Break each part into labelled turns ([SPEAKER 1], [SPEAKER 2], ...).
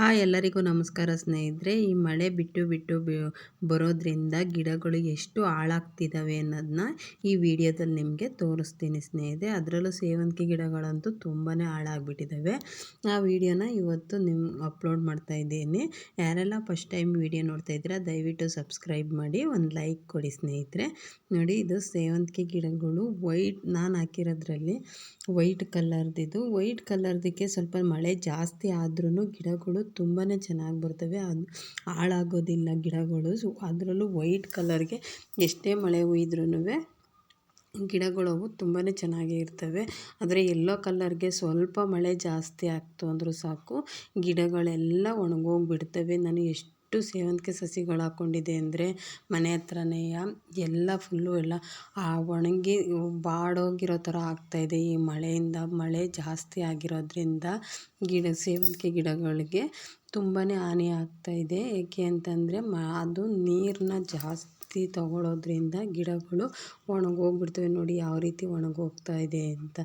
[SPEAKER 1] Hi ಎಲ್ಲರಿಗೂ ನಮಸ್ಕಾರ ಸ್ನೇಹಿತರೆ. ಈ ಮಳೆ ಬಿಟ್ಟು ಬಿಟ್ಟು ಬರೋದ್ರಿಂದ ಗಿಡಗಳು ಎಷ್ಟು ಹಾಳಾಗ್ತಿದ್ದಾವೆ ಅನ್ನೋದನ್ನ ಈ ವಿಡಿಯೋದಲ್ಲಿ ನಿಮಗೆ ತೋರಿಸ್ತೀನಿ ಸ್ನೇಹಿತರೆ. ಅದರಲ್ಲೂ ಸೇವಂತಿಗೆ ಗಿಡಗಳಂತೂ ತುಂಬಾ ಹಾಳಾಗ್ಬಿಟ್ಟಿದ್ದಾವೆ ಆ ವಿಡಿಯೋನ ಇವತ್ತು ನಿಮ್ಮ ಅಪ್ಲೋಡ್ ಮಾಡ್ತಾ ಇದ್ದೀನಿ. ಯಾರೆಲ್ಲ ಫಸ್ಟ್ ಟೈಮ್ ವಿಡಿಯೋ ನೋಡ್ತಾ ಇದ್ದೀರಾ, ದಯವಿಟ್ಟು ಸಬ್ಸ್ಕ್ರೈಬ್ ಮಾಡಿ, ಒಂದು ಲೈಕ್ ಕೊಡಿ ಸ್ನೇಹಿತರೆ. ನೋಡಿ, ಇದು ಸೇವಂತಿಗೆ ಗಿಡಗಳು ವೈಟ್, ನಾನು ಹಾಕಿರೋದ್ರಲ್ಲಿ ವೈಟ್ ಕಲರ್ದಿದ್ದು. ವೈಟ್ ಕಲರ್ದಕ್ಕೆ ಸ್ವಲ್ಪ ಮಳೆ ಜಾಸ್ತಿ ಆದ್ರೂ ಗಿಡಗಳು ತುಂಬಾ ಚೆನ್ನಾಗಿ ಬರ್ತವೆ. ಅದು ಹಾಳಾಗೋದಿಲ್ಲ ಗಿಡಗಳು. ಸೊ ಅದರಲ್ಲೂ ವೈಟ್ ಕಲರ್ಗೆ ಎಷ್ಟೇ ಮಳೆ ಹುಯ್ದ್ರೂ ಗಿಡಗಳು ತುಂಬಾ ಚೆನ್ನಾಗೇ ಇರ್ತವೆ. ಆದರೆ ಎಲ್ಲೋ ಕಲ್ಲರ್ಗೆ ಸ್ವಲ್ಪ ಮಳೆ ಜಾಸ್ತಿ ಆಗ್ತು ಅಂದರೂ ಸಾಕು. ಗಿಡಗಳೆಲ್ಲ ಒಣಗೋಗ್ಬಿಡ್ತವೆ. ನಾನು ಎಷ್ಟು ಸೇವಂತಿಗೆ ಸಸಿಗಳು ಹಾಕೊಂಡಿದೆ ಅಂದರೆ ಮನೆ ಹತ್ರನೇ ಎಲ್ಲ ಫುಲ್ಲು ಎಲ್ಲ ಆ ಒಣಗಿ ಬಾಡೋಗಿರೋ ಥರ ಆಗ್ತಾಯಿದೆ. ಈ ಮಳೆಯಿಂದ ಮಳೆ ಜಾಸ್ತಿ ಆಗಿರೋದ್ರಿಂದ ಗಿಡ, ಸೇವಂತಿಗೆ ಗಿಡಗಳಿಗೆ ತುಂಬಾ ಹಾನಿ ಆಗ್ತಾಯಿದೆ. ಏಕೆ ಅಂತಂದರೆ ಮ ಅದು ನೀರನ್ನ ಜಾಸ್ತಿ ಜಾಸ್ತಿ ತಗೊಳ್ಳೋದ್ರಿಂದ ಗಿಡಗಳು ಒಣಗೋಗ್ಬಿಡ್ತವೆ. ನೋಡಿ ಯಾವ ರೀತಿ ಒಣಗೋಗ್ತಾ ಇದೆ ಅಂತ.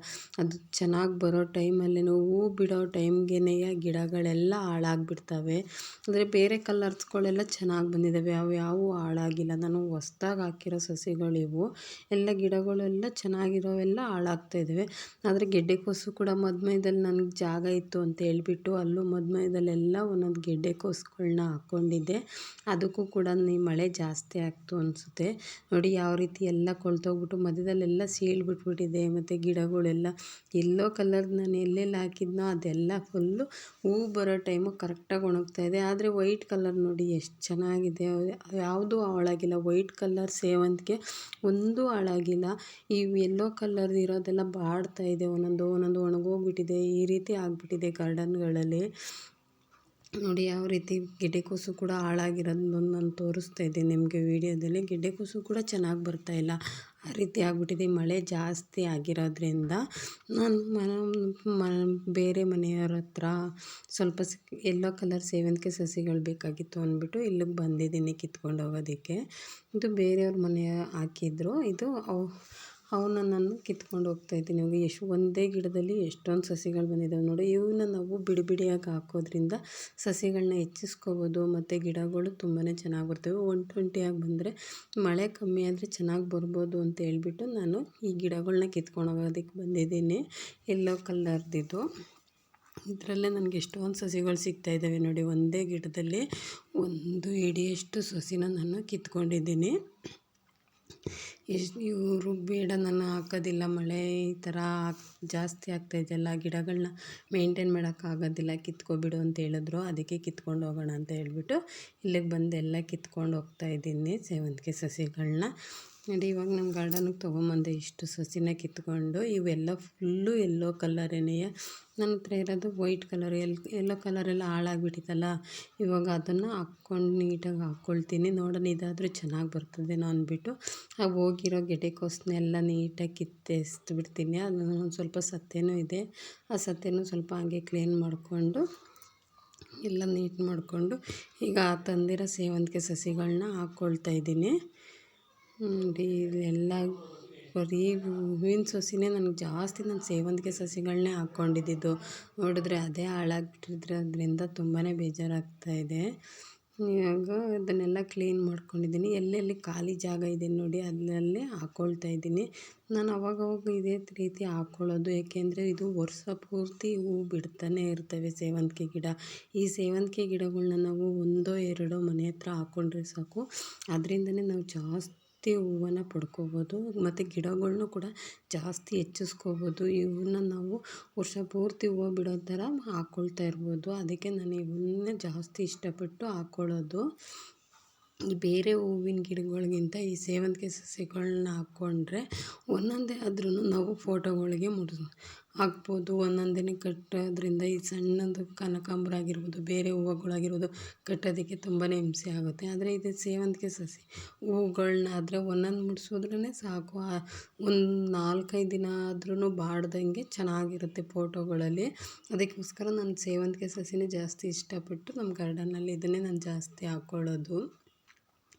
[SPEAKER 1] ಅದು ಚೆನ್ನಾಗಿ ಬರೋ ಟೈಮಲ್ಲಿ ಹೂ ಬಿಡೋ ಟೈಮ್ಗೆನೇ ಗಿಡಗಳೆಲ್ಲ ಹಾಳಾಗ್ಬಿಡ್ತವೆ. ಅಂದರೆ ಬೇರೆ ಕಲರ್ಸ್ಗಳೆಲ್ಲ ಚೆನ್ನಾಗಿ ಬಂದಿದ್ದಾವೆ ಅವು ಯಾವುವು ಹಾಳಾಗಿಲ್ಲ. ನಾನು ಹೊಸ್ದಾಗಿ ಹಾಕಿರೋ ಸಸಿಗಳಿವು ಎಲ್ಲ ಗಿಡಗಳೆಲ್ಲ ಚೆನ್ನಾಗಿರೋವೆಲ್ಲ ಹಾಳಾಗ್ತಾ ಇದ್ದಾವೆ ಆದರೆ ಗೆಡ್ಡೆಕೋಸು ಕೂಡ ಮದ್ಮಯದಲ್ಲಿ ನನಗೆ ಜಾಗ ಇತ್ತು ಅಂತ ಹೇಳ್ಬಿಟ್ಟು ಅಲ್ಲೂ ಮದ್ಮಯದಲ್ಲೆಲ್ಲ ಒಂದೊಂದು ಗೆಡ್ಡೆಕೋಸುಗಳನ್ನ ಹಾಕ್ಕೊಂಡಿದ್ದೆ ಅದಕ್ಕೂ ಕೂಡ ಈ ಮಳೆ ಜಾಸ್ತಿ ಆಗ್ತು ಅನಿಸುತ್ತೆ. ನೋಡಿ ಯಾವ ರೀತಿ ಎಲ್ಲ ಕೊಳ್ತೋಗ್ಬಿಟ್ಟು ಮಧ್ಯದಲ್ಲೆಲ್ಲ ಸೀಳ್ಬಿಟ್ಬಿಟ್ಟಿದೆ ಮತ್ತು ಗಿಡಗಳೆಲ್ಲ ಎಲ್ಲೋ ಕಲರ್ ನಾನು ಎಲ್ಲೆಲ್ಲಿ ಹಾಕಿದ್ನೋ ಅದೆಲ್ಲ ಫುಲ್ಲು ಹೂ ಬರೋ ಟೈಮು ಕರೆಕ್ಟಾಗಿ ಒಣಗ್ತಾ ಇದೆ. ಆದರೆ ವೈಟ್ ಕಲರ್ ನೋಡಿ ಎಷ್ಟು ಚೆನ್ನಾಗಿದೆ. ಯಾವುದೂ ಹಾಳಾಗಿಲ್ಲ. ವೈಟ್ ಕಲರ್ ಸೇವಂತಿಗೆ ಒಂದೂ ಹಾಳಾಗಿಲ್ಲ. ಈ ಎಲ್ಲೋ ಕಲರ್ ಇರೋದೆಲ್ಲ ಬಾಡ್ತಾ ಇದೆ. ಒಂದೊಂದು ಒಂದೊಂದು ಒಣಗೋಗ್ಬಿಟ್ಟಿದೆ. ಈ ರೀತಿ ಆಗಿಬಿಟ್ಟಿದೆ ಗಾರ್ಡನ್ಗಳಲ್ಲಿ ನೋಡಿ ಯಾವ ರೀತಿ ಗೆಡ್ಡೆಕೋಸು ಕೂಡ ಹಾಳಾಗಿರೋದನ್ನ ನಾನು ತೋರಿಸ್ತಾ ಇದ್ದೀನಿ ನಿಮಗೆ ವೀಡಿಯೋದಲ್ಲಿ. ಗೆಡ್ಡೆಕೋಸು ಕೂಡ ಚೆನ್ನಾಗಿ ಬರ್ತಾ ಇಲ್ಲ. ಆ ರೀತಿ ಆಗಿಬಿಟ್ಟಿದೆ. ಮಳೆ ಜಾಸ್ತಿ ಆಗಿರೋದ್ರಿಂದ ನಾನು ಮನ ಬೇರೆ ಮನೆಯವ್ರ ಹತ್ರ ಸ್ವಲ್ಪ ಎಲ್ಲೋ ಕಲರ್ ಸೇವಂತಿಗೆ ಸಸಿಗಳು ಬೇಕಾಗಿತ್ತು ಅಂದ್ಬಿಟ್ಟು ಇಲ್ಲಿಗೆ ಬಂದಿದ್ದೀನಿ ಕಿತ್ಕೊಂಡು ಹೋಗೋದಕ್ಕೆ. ಇದು ಬೇರೆಯವ್ರ ಮನೆ ಹಾಕಿದ್ರು. ಇದು ಅವನ್ನ ನಾನು ಕಿತ್ಕೊಂಡು ಹೋಗ್ತಾಯಿದ್ದೀನಿ ಇವಾಗ ಎಷ್ಟು ಒಂದೇ ಗಿಡದಲ್ಲಿ ಎಷ್ಟೊಂದು ಸಸಿಗಳು ಬಂದಿದ್ದಾವೆ ನೋಡಿ. ಇವನ್ನ ನಾವು ಬಿಡಿ ಬಿಡಿಯಾಗಿ ಹಾಕೋದ್ರಿಂದ ಸಸಿಗಳನ್ನ ಹೆಚ್ಚಿಸ್ಕೋಬೋದು, ಮತ್ತು ಗಿಡಗಳು ತುಂಬಾ ಚೆನ್ನಾಗಿ ಬರ್ತವೆ ಒನ್ ಟ್ವೆಂಟಿಯಾಗಿ ಬಂದರೆ ಮಳೆ ಕಮ್ಮಿ ಆದರೆ ಚೆನ್ನಾಗಿ ಬರ್ಬೋದು ಅಂತ ಹೇಳ್ಬಿಟ್ಟು ನಾನು ಈ ಗಿಡಗಳನ್ನ ಕಿತ್ಕೊಂಡು ಹೋಗೋದಕ್ಕೆ ಬಂದಿದ್ದೀನಿ. ಎಲ್ಲೋ ಕಲ್ಲರ್ದಿದ್ದು. ಇದರಲ್ಲೇ ನನಗೆ ಎಷ್ಟೊಂದು ಸಸಿಗಳು ಸಿಗ್ತಾ ಇದ್ದಾವೆ ನೋಡಿ. ಒಂದೇ ಗಿಡದಲ್ಲಿ ಒಂದು ಇಡಿಯಷ್ಟು ಸಸಿನ ನಾನು ಕಿತ್ಕೊಂಡಿದ್ದೀನಿ. ಎಷ್ಟು ಇವರು ನಾನು ಹಾಕೋದಿಲ್ಲ, ಮಳೆ ಈ ಥರ ಜಾಸ್ತಿ ಆಗ್ತಾಯಿದೆಯಲ್ಲ ಗಿಡಗಳನ್ನ ಮೇಂಟೇನ್ ಮಾಡೋಕ್ಕಾಗೋದಿಲ್ಲ ಕಿತ್ಕೊಬಿಡು ಅಂತ ಹೇಳಿದ್ರು. ಅದಕ್ಕೆ ಕಿತ್ಕೊಂಡು ಹೋಗೋಣ ಅಂತ ಹೇಳಿಬಿಟ್ಟು ಇಲ್ಲಿಗೆ ಬಂದು ಎಲ್ಲ ಕಿತ್ಕೊಂಡು ಹೋಗ್ತಾಯಿದ್ದೀನಿ ಸೇವಂತಿಗೆ ಸಸಿಗಳನ್ನ ನೋಡಿ, ಇವಾಗ ನಮ್ಮ ಗಾರ್ಡನಿಗೆ ತೊಗೊಂಬಂದೆ ಇಷ್ಟು ಸಸಿನ ಕಿತ್ಕೊಂಡು, ಇವೆಲ್ಲ ಫುಲ್ಲು ಎಲ್ಲೋ ಕಲರೇನೇ ನನ್ನ ಹತ್ರ ಇರೋದು ವೈಟ್ ಕಲರ್ ಎಲ್ ಎಲ್ಲೋ ಕಲರೆಲ್ಲ ಹಾಳಾಗ್ಬಿಟ್ಟಿತ್ತಲ್ಲ, ಇವಾಗ ಅದನ್ನು ಹಾಕ್ಕೊಂಡು ನೀಟಾಗಿ ಹಾಕ್ಕೊಳ್ತೀನಿ ನೋಡೋಣ, ಇದಾದರೂ ಚೆನ್ನಾಗಿ ಬರ್ತದೇನೋ ಅಂದ್ಬಿಟ್ಟು ಆ ಹೋಗಿರೋ ಗೆಡ್ಡೆಕೋಸನ್ನೆಲ್ಲ ನೀಟಾಗಿ ಕಿತ್ತೆಸ್ದು ಬಿಡ್ತೀನಿ ಅದನ್ನು ಒಂದು ಸ್ವಲ್ಪ ಸತ್ತೇನೂ ಇದೆ. ಆ ಸತ್ತೇನೂ ಸ್ವಲ್ಪ ಹಾಗೆ ಕ್ಲೀನ್ ಮಾಡಿಕೊಂಡು, ಎಲ್ಲ ನೀಟ್ ಮಾಡಿಕೊಂಡು, ಈಗ ತಂದಿರೋ ಸೇವಂತಿಗೆ ಸಸಿಗಳನ್ನ ಹಾಕ್ಕೊಳ್ತಾ ಇದ್ದೀನಿ. ನೋಡಿ ಎಲ್ಲ ಬರೀ ಹೂವಿನ ಸಸಿನೇ ನನಗೆ ಜಾಸ್ತಿ ನಾನು ಸೇವಂತಿಗೆ ಸಸಿಗಳನ್ನೇ ಹಾಕ್ಕೊಂಡಿದ್ದಿದ್ದು. ನೋಡಿದ್ರೆ ಅದೇ ಹಾಳಾಗ್ಬಿಟ್ಟಿರೋದ್ರಿಂದ ತುಂಬಾ ಬೇಜಾರಾಗ್ತಾ ಇದೆ. ಇವಾಗ ಅದನ್ನೆಲ್ಲ ಕ್ಲೀನ್ ಮಾಡ್ಕೊಂಡಿದ್ದೀನಿ. ಎಲ್ಲೆಲ್ಲಿ ಖಾಲಿ ಜಾಗ ಇದೆ ನೋಡಿ ಅಲ್ಲಲ್ಲೇ ಹಾಕ್ಕೊಳ್ತಾ ಇದ್ದೀನಿ. ನಾನು ಅವಾಗವಾಗ ಇದೇ ರೀತಿ ಹಾಕ್ಕೊಳ್ಳೋದು ಏಕೆಂದರೆ ಇದು ವರ್ಷ ಪೂರ್ತಿ ಹೂ ಬಿಡ್ತಾನೆ ಇರ್ತವೆ ಸೇವಂತಿಗೆ ಗಿಡ. ಈ ಸೇವಂತಿಗೆ ಗಿಡಗಳನ್ನ ನಾವು ಒಂದೋ ಎರಡೋ ಮನೆ ಹತ್ರ ಹಾಕ್ಕೊಂಡ್ರೆ ಸಾಕು. ಅದರಿಂದನೇ ನಾವು ಜಾಸ್ತಿ ಜಾಸ್ತಿ ಹೂವನ್ನು ಪಡ್ಕೋಬೋದು, ಮತ್ತು ಗಿಡಗಳ್ನೂ ಕೂಡ ಜಾಸ್ತಿ ಹೆಚ್ಚಿಸ್ಕೋಬೋದು. ಇವನ್ನ ನಾವು ವರ್ಷ ಪೂರ್ತಿ ಹೂವು ಬಿಡೋ ಥರ ಹಾಕ್ಕೊಳ್ತಾ ಇರ್ಬೋದು. ಅದಕ್ಕೆ ನಾನು ಇವನ್ನೇ ಜಾಸ್ತಿ ಇಷ್ಟಪಟ್ಟು ಹಾಕ್ಕೊಳ್ಳೋದು ಈ ಬೇರೆ ಹೂವಿನ ಗಿಡಗಳಿಗಿಂತ ಈ ಸೇವಂತಿಗೆ ಸಸಿಗಳನ್ನ ಹಾಕ್ಕೊಂಡ್ರೆ ಒಂದೊಂದೇ ಆದ್ರೂ ನಾವು ಫೋಟೋಗಳಿಗೆ ಮುಡ್ಸಿ ಹಾಕ್ಬೋದು. ಒಂದೊಂದೇ ಕಟ್ಟೋದ್ರಿಂದ ಈ ಸಣ್ಣದು ಕನಕಾಂಬರ ಆಗಿರ್ಬೋದು ಬೇರೆ ಹೂವುಗಳಾಗಿರ್ಬೋದು ಕಟ್ಟೋದಕ್ಕೆ ತುಂಬಾ ಹಿಂಸೆ ಆಗುತ್ತೆ. ಆದರೆ ಇದು ಸೇವಂತಿಗೆ ಸಸಿ ಹೂವುಗಳ್ನ ಆದರೆ ಒಂದೊಂದು ಮುಡ್ಸಿದ್ರೇ ಸಾಕು. ಒಂದು ನಾಲ್ಕೈದು ದಿನ ಆದ್ರೂ ಬಾಡ್ದಂಗೆ ಚೆನ್ನಾಗಿರುತ್ತೆ ಫೋಟೋಗಳಲ್ಲಿ. ಅದಕ್ಕೋಸ್ಕರ ನಾನು ಸೇವಂತಿಗೆ ಸಸಿನೇ ಜಾಸ್ತಿ ಇಷ್ಟಪಟ್ಟು ನಮ್ಮ ಗಾರ್ಡನಲ್ಲಿ ಇದನ್ನೇ ನಾನು ಜಾಸ್ತಿ ಹಾಕ್ಕೊಳ್ಳೋದು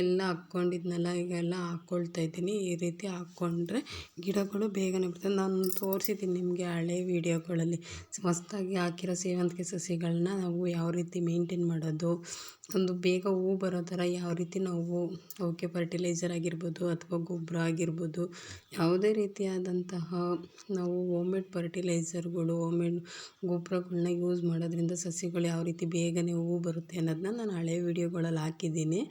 [SPEAKER 1] ಎಲ್ಲ ಹಾಕ್ಕೊಂಡಿದ್ನಲ್ಲ ಈಗ ಎಲ್ಲ ಹಾಕ್ಕೊಳ್ತಾ ಇದ್ದೀನಿ. ಈ ರೀತಿ ಹಾಕ್ಕೊಂಡ್ರೆ ಗಿಡಗಳು ಬೇಗನೆ ಬರ್ತದೆ ನಾನು ತೋರಿಸಿದ್ದೀನಿ ನಿಮಗೆ ಹಳೆ ವೀಡಿಯೋಗಳಲ್ಲಿ. ಮಸ್ತಾಗಿ ಹಾಕಿರೋ ಸೇವಂತಿಗೆ ಸಸಿಗಳನ್ನ ನಾವು ಯಾವ ರೀತಿ ಮೇಂಟೈನ್ ಮಾಡೋದು, ಒಂದು ಬೇಗ ಹೂ ಬರೋ ಥರ ಯಾವ ರೀತಿ ನಾವು ಅವಕ್ಕೆ ಫರ್ಟಿಲೈಸರ್ ಆಗಿರ್ಬೋದು ಅಥವಾ ಗೊಬ್ಬರ ಆಗಿರ್ಬೋದು, ಯಾವುದೇ ರೀತಿಯಾದಂತಹ ನಾವು ಹೋಮ್ಮೇಡ್ ಫರ್ಟಿಲೈಸರ್ಗಳು ಓಮೇಡ್ ಗೊಬ್ಬರಗಳ್ನ ಯೂಸ್ ಮಾಡೋದ್ರಿಂದ ಸಸಿಗಳು ಯಾವ ರೀತಿ ಬೇಗನೆ ಹೂ ಬರುತ್ತೆ ಅನ್ನೋದನ್ನ ನಾನು ಹಳೆ ವೀಡಿಯೋಗಳಲ್ಲಿ ಹಾಕಿದ್ದೀನಿ.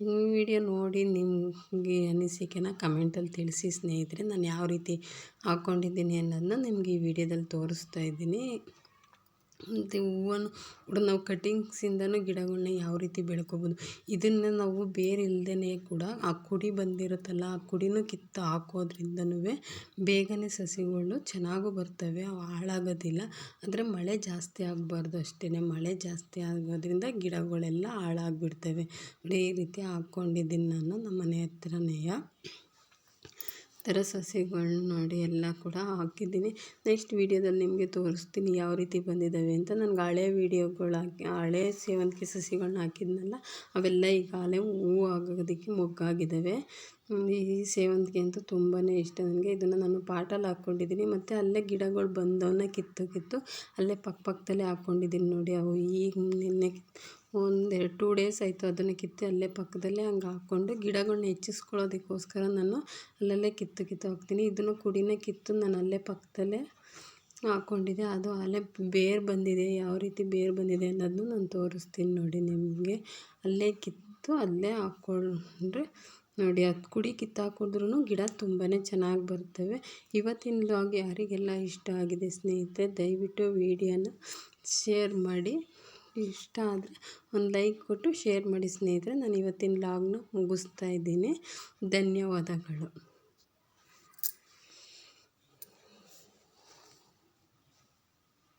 [SPEAKER 1] ಈ ವಿಡಿಯೋ ನೋಡಿ ನಿಮಗೆ ಅನಿಸಿಕೆನ ಕಮೆಂಟಲ್ಲಿ ತಿಳಿಸಿ ಸ್ನೇಹಿತರೆ, ನಾನು ಯಾವ ರೀತಿ ಹಾಕ್ಕೊಂಡಿದ್ದೀನಿ ಅನ್ನೋದನ್ನ ನಿಮಗೆ ಈ ವಿಡಿಯೋದಲ್ಲಿ ತೋರಿಸ್ತಾ ಇದ್ದೀನಿ. ಮತ್ತು ಹೂವನ್ನು ಕೂಡ ನಾವು ಕಟ್ಟಿಂಗ್ಸಿಂದಲೂ ಗಿಡಗಳನ್ನ ಯಾವ ರೀತಿ ಬೆಳ್ಕೊಬೋದು. ಇದನ್ನು ನಾವು ಬೇರೆ ಇಲ್ಲದೇ ಕೂಡ ಆ ಕುಡಿ ಬಂದಿರುತ್ತಲ್ಲ, ಆ ಕುಡಿನೂ ಕಿತ್ತು ಹಾಕೋದ್ರಿಂದನೂ ಬೇಗನೆ ಸಸಿಗಳು ಚೆನ್ನಾಗೂ ಬರ್ತವೆ, ಅವು ಹಾಳಾಗೋದಿಲ್ಲ. ಅಂದರೆ ಮಳೆ ಜಾಸ್ತಿ ಆಗಬಾರ್ದು ಅಷ್ಟೇ ಮಳೆ ಜಾಸ್ತಿ ಆಗೋದ್ರಿಂದ ಗಿಡಗಳೆಲ್ಲ ಹಾಳಾಗ್ಬಿಡ್ತವೆ. ಈ ರೀತಿ ಹಾಕ್ಕೊಂಡಿದ್ದೀನಿ ನಾನು ನಮ್ಮ ಮನೆ ಹತ್ರನೇ. ಥರ ಸಸಿಗಳನ್ನ ನೋಡಿ ಎಲ್ಲ ಕೂಡ ಹಾಕಿದ್ದೀನಿ. ನೆಕ್ಸ್ಟ್ ವೀಡಿಯೋದಲ್ಲಿ ನಿಮಗೆ ತೋರಿಸ್ತೀನಿ ಯಾವ ರೀತಿ ಬಂದಿದ್ದಾವೆ ಅಂತ. ನನಗೆ ಹಳೆ ವೀಡಿಯೋಗಳು ಹಾಕಿ, ಹಳೆ ಸೇವಂತಿಗೆ ಸಸಿಗಳನ್ನ ಹಾಕಿದ್ನಲ್ಲ, ಅವೆಲ್ಲ ಈಗ ಹಳೆ ಹೂವು ಆಗೋದಕ್ಕೆ ಮೊಗ್ಗಾಗಿದ್ದಾವೆ ಈ ಸೇವಂತಿಗೆ ಅಂತೂ ತುಂಬಾ ಇಷ್ಟ ನನಗೆ. ಇದನ್ನು ನಾನು ಪಾಟಲ್ಲಿ ಹಾಕ್ಕೊಂಡಿದ್ದೀನಿ ಮತ್ತು ಅಲ್ಲೇ ಗಿಡಗಳು ಬಂದವನ್ನ ಕಿತ್ತು ಕಿತ್ತು ಅಲ್ಲೇ ಪಕ್ಕ ಪಕ್ಕದಲ್ಲೇ ಹಾಕ್ಕೊಂಡಿದ್ದೀನಿ ನೋಡಿ ಅವು. ಈಗ ನಿನ್ನೆ ಒಂದೆರಡು ಟೂ ಡೇಸ್ ಆಯಿತು ಅದನ್ನು ಕಿತ್ತು ಅಲ್ಲೇ ಪಕ್ಕದಲ್ಲೇ ಹಂಗೆ ಹಾಕ್ಕೊಂಡು ಗಿಡಗಳ್ನ ಹೆಚ್ಚಿಸ್ಕೊಳ್ಳೋದಕ್ಕೋಸ್ಕರ ನಾನು ಅಲ್ಲಲ್ಲೇ ಕಿತ್ತು ಕಿತ್ತು ಹಾಕ್ತೀನಿ. ಇದನ್ನು ಕುಡಿನೇ ಕಿತ್ತು ನಾನು ಅಲ್ಲೇ ಪಕ್ಕದಲ್ಲೇ ಹಾಕ್ಕೊಂಡಿದ್ದೆ ಅದು ಅಲ್ಲೇ ಬೇರು ಬಂದಿದೆ. ಯಾವ ರೀತಿ ಬೇರು ಬಂದಿದೆ ಅನ್ನೋದನ್ನು ನಾನು ತೋರಿಸ್ತೀನಿ ನೋಡಿ ನಿಮಗೆ. ಅಲ್ಲೇ ಕಿತ್ತು ಅಲ್ಲೇ ಹಾಕ್ಕೊಂಡ್ರೆ ನೋಡಿ, ಅದು ಕುಡಿ ಕಿತ್ತು ಹಾಕಿದ್ರೂ ಗಿಡ ತುಂಬಾ ಚೆನ್ನಾಗಿ ಬರ್ತವೆ. ಇವತ್ತಿನ ಲಾಗ್ ಯಾರಿಗೆಲ್ಲ ಇಷ್ಟ ಆಗಿದೆ ಸ್ನೇಹಿತರೆ, ದಯವಿಟ್ಟು ವೀಡಿಯೋನ ಶೇರ್ ಮಾಡಿ. ಇಷ್ಟ ಆದರೆ ಒಂದು ಲೈಕ್ ಕೊಟ್ಟು ಶೇರ್ ಮಾಡಿ ಸ್ನೇಹಿತರೆ. ನಾನು ಇವತ್ತಿನ ವ್ಲಾಗ್ನ ಮುಗಿಸ್ತಾ ಇದ್ದೀನಿ. ಧನ್ಯವಾದಗಳು.